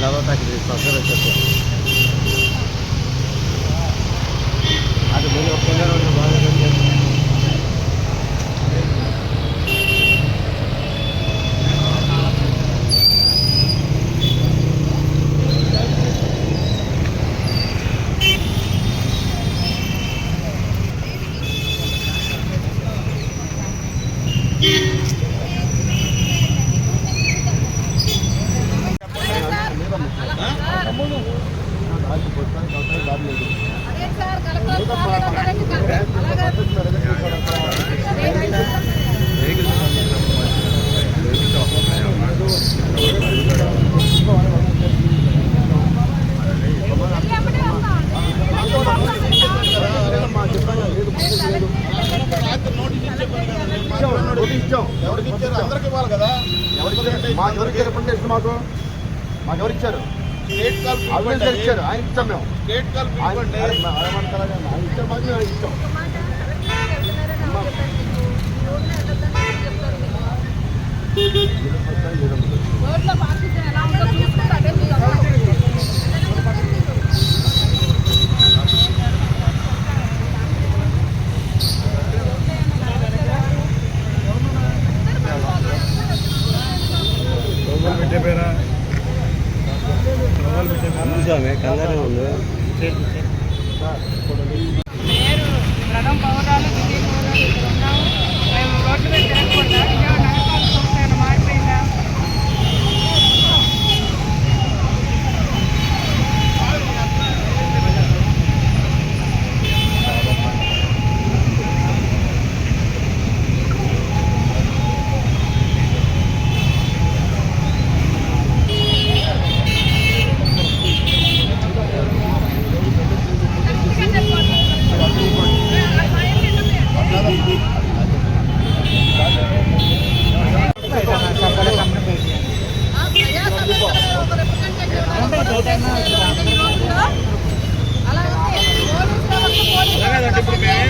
나도 딱 그래서 그랬었어. 아주 머리가 번갈아서 말을 했는데. మాకు ఎవరు ఇచ్చారు రిప్రజెంటేషన్ మాకు? మాకు ఎవరు ఇచ్చారు? స్టేట్ కాల్ అవినాష్ గారు ఇచ్చారు ఆయన ఇచ్చాం మేము. స్టేట్ కాల్ ఆయన ఇవ్వండి ఆయన- ఇచ్చారు మాకు మేము ఇచ్చాం. రోడ్లో పార్కింగ్ ఎలా ఉందో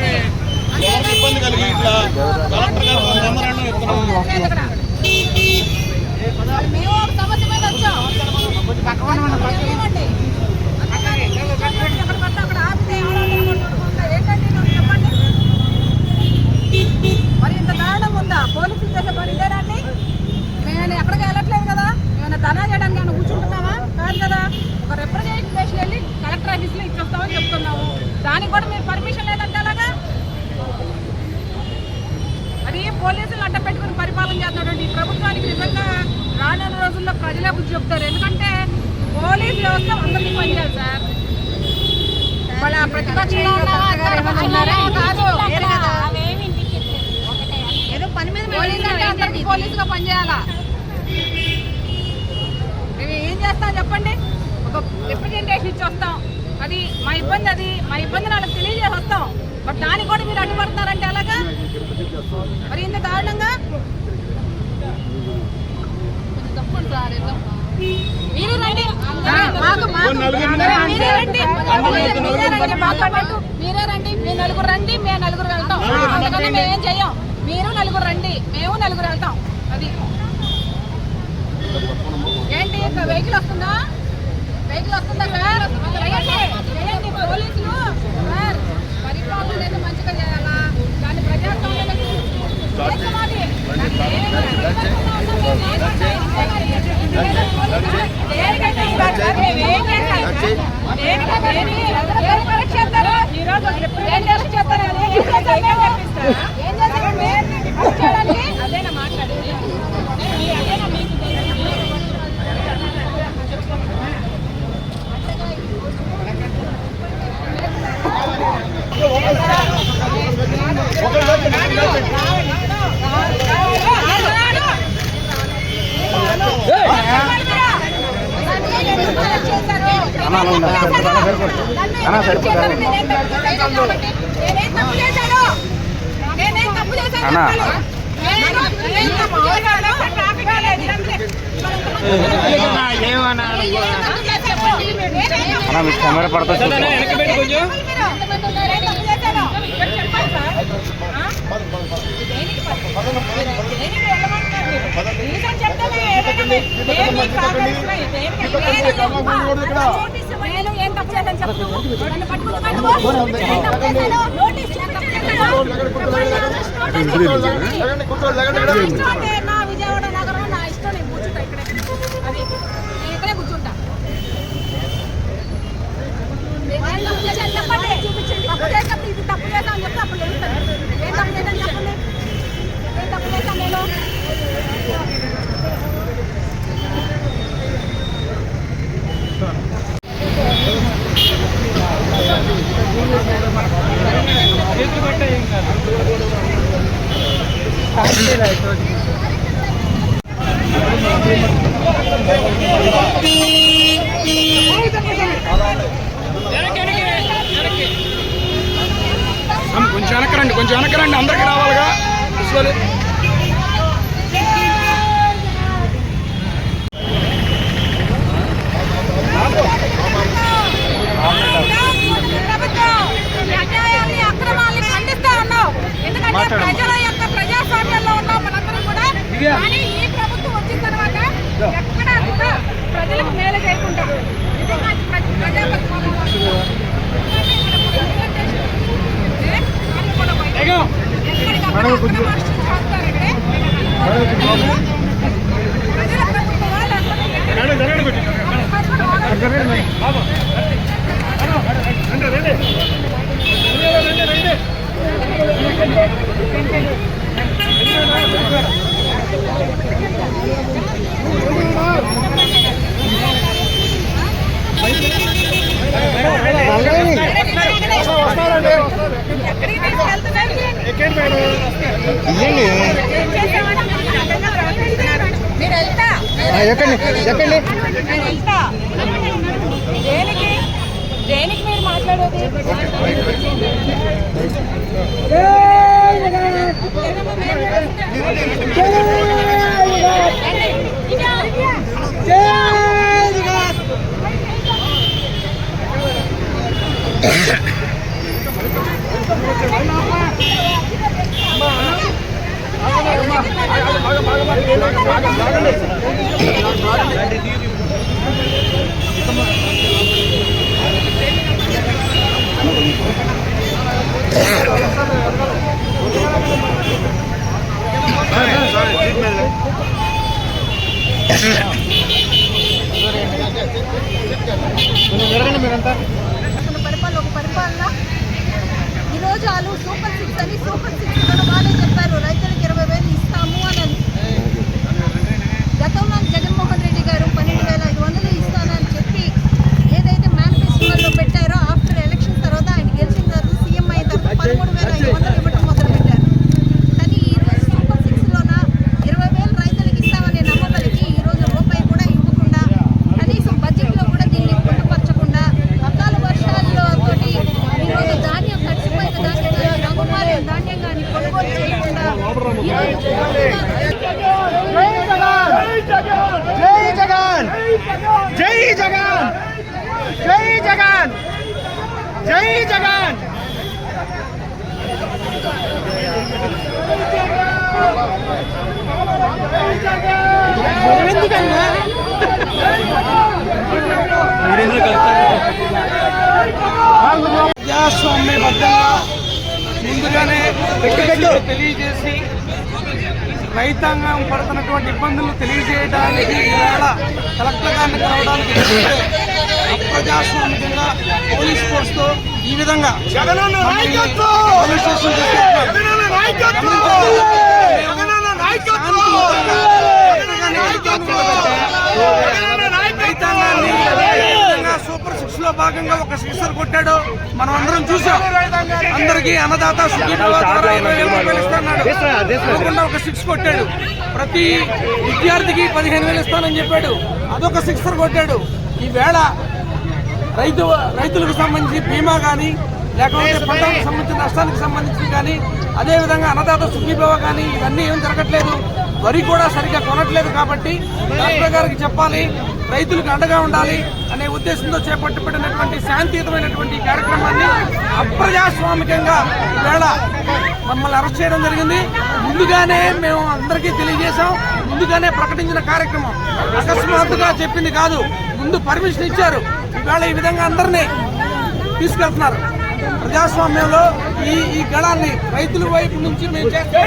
ఇబ్బంది కలిగి ఇట్లా కలెక్టర్ గారు మెమరాండం ఇస్తున్నాం మేము సమస్య మీద వచ్చాం ఏమండి? అంతేగాని ఎక్కడ పడితే అక్కడ ఆపితే ఎవరో నిలబడుకుంటా. ఏంటండి నువ్వు చెప్పండి మరి ఇంత దారుణం ఉందా పోలీసులు చేసే పని ఇదేనండి మేము ఎక్కడికి వెళ్ళట్లేదు కదా మేము ధనా చేయడానికి ఏమైనా కూర్చుంటున్నామా కాదు కదా ఒక రిప్రజెంటేషన్ వెళ్ళి కలెక్టర్ ఆఫీస్లో ఇచ్చేస్తామని చెప్తున్నాము దానికి కూడా మీరు పర్మిషన్ లేదంటే అలాగా అది పోలీసులు అడ్డ పెట్టుకుని ఈ ప్రభుత్వానికి నిజంగా రానున్న రోజుల్లో ప్రజలే బుద్ధి చెప్తారు. ఎందుకంటే పోలీస్ వ్యవస్థ అందరికీ పనిచేయాలి సార్. వాళ్ళ ప్రతిపక్షంలో. ఏదో పని మీద పోలీసుగా పనిచేయాలా మేము ఏం చేస్తాం చెప్పండి? ఒక రిప్రజెంటేషన్ ఇచ్చి వస్తాం. అది మా ఇబ్బంది అది. మా ఇబ్బంది వాళ్ళకి తెలియజేసి వస్తాం. బట్ దానికి కూడా మీరు అడ్డుపడుతున్నారంటే అలాగా మరి ఇంత దారుణంగా? మీరు రండి. మీ నలుగురు రండి. మేము నలుగురు వెళ్తాం. అందుకని మేము ఏం చెయ్యం. మీరు నలుగురు రండి. మేము నలుగురు వెళ్తాం. అది. ఏంటి? వెహికల్ వస్తుందా? వెహికల్ వస్తుందా సార్? పోలీసులు సార్ పరిపాలన అనేది మంచిగా చేయాలా దాన్ని ప్రజాస్వామ్యం దేశమాది. దాన్ని దేనికంటే ఇవ్వాలి సార్, మేము ఏం చేస్తాం సార్? దేనికంటే ఏమి? ఏం పరీక్ష చేస్తారు? ఏం టెస్ట్ చేస్తారు? ఏం చేస్తారు? ఏం చేస్తారండి? అది చేయడానికి? అదేనా మాట్లాడేది? అదేనా మీకు తెలిసింది? అన్నా మీకు కెమెరా పడతా చూద్దాం. చెప్పండి నేను ఏం తప్పు చేశాను చెప్పు నన్ను పట్టుకుని పట్టుకో. ఏం తప్పు చేశాను? నోటీస్ నా ఇష్టం విజయవాడ నగరం నా ఇష్టం నేను కూర్చుంటా ఇక్కడే అది నేను ఇక్కడే కూర్చుంటా తప్పు చేసినప్పుడు ఇది తప్పు చేశాను చెప్తే అప్పుడు ఏం తప్పు చేశాను చెప్పండి ఏం తప్పు చేశాను నేను కొంచెం వెనకరండి కొంచెం వెనకరండి అందరికి రావాలిగా విజువల్ ప్రభుత్వం ఈ అన్యాయాన్ని అక్రమాల్ని ఖండిస్తా ఉన్నాం ఎందుకంటే ప్రజల యొక్క ప్రజాస్వామ్యంలో ఉన్నాం మనందరం కూడా కానీ ఈ ప్రభుత్వం వచ్చిన తర్వాత ఎక్కడా కూడా ప్రజలకు మేలు చేయకుండా నిజంగా అది ప్ర- ప్రజాప్రతినిధులు వాళ్ళు కూడా బయట- ఎక్కడికక్కడ అక్రమ అరెస్టులు చేస్తారంటే ప్రజల ప్రభుత్వం వాళ్ళందరూ ఎక్కడికి తీసుకెళ్తున్నారు మీరు వెళ్తా నేను దేనికి దేనికి మీరు మాట్లాడేది పరిపాలన ఒక పరిపాలన ఈరోజు వాళ్ళు సూపర్ సిక్స్ అని సూపర్ సిక్స్ కూడా వాళ్ళే చెప్పారు. రైతులకి ఇస్తాము అని గతంలో జగన్మోహన్ ప్రజాస్వామ్యబద్ధంగా ముందుగానే తెలియజేసి రైతాంగం పడుతున్నటువంటి ఇబ్బందులు తెలియజేయడానికి ఈవేళ కలెక్టర్ గారిని కలవడానికి వెళ్తే అప్రజాస్వామికంగా పోలీస్ ఫోర్స్తో ఈ విధంగా. రైతాంగాన్ని ఏ విధంగా సూపర్ సిక్స్లో భాగంగా ఒక సిక్సర్ కొట్టాడు. మనం అందరం చూసాం. అందరికి అన్నదాత ఒక సిక్స్ కొట్టాడు. ప్రతి విద్యార్థికి పదిహేను వేలు ఇస్తానని చెప్పాడు. అదొక సిక్సర్ కొట్టాడు. ఈవేళ రైతు రైతులకు సంబంధించి బీమా కానీ లేకపోతే పంటలకు సంబంధించిన నష్టానికి సంబంధించి కానీ అదేవిధంగా అన్నదాత సుఖీభవ కానీ ఇవన్నీ ఏం జరగట్లేదు. వరి కూడా సరిగ్గా కొనట్లేదు కాబట్టి కలెక్టర్ గారికి చెప్పాలి. రైతులకు అండగా ఉండాలి అనే ఉద్దేశంతో చేపట్టబడినటువంటి శాంతియుతమైనటువంటి కార్యక్రమాన్ని అప్రజాస్వామికంగా ఈవేళ మమ్మల్ని అరెస్ట్ చేయడం జరిగింది. ముందుగానే మేము అందరికీ తెలియజేశాం. ముందుగానే ప్రకటించిన కార్యక్రమం అకస్మాత్తుగా చెప్పింది కాదు. ముందు పర్మిషన్ ఇచ్చారు. ఈవేళ ఈ విధంగా అందరినీ తీసుకెళ్తున్నారు. ప్రజాస్వామ్యంలో ఈ ఈ గళాన్ని రైతుల వైపు నుంచి మేము చేస్తాం.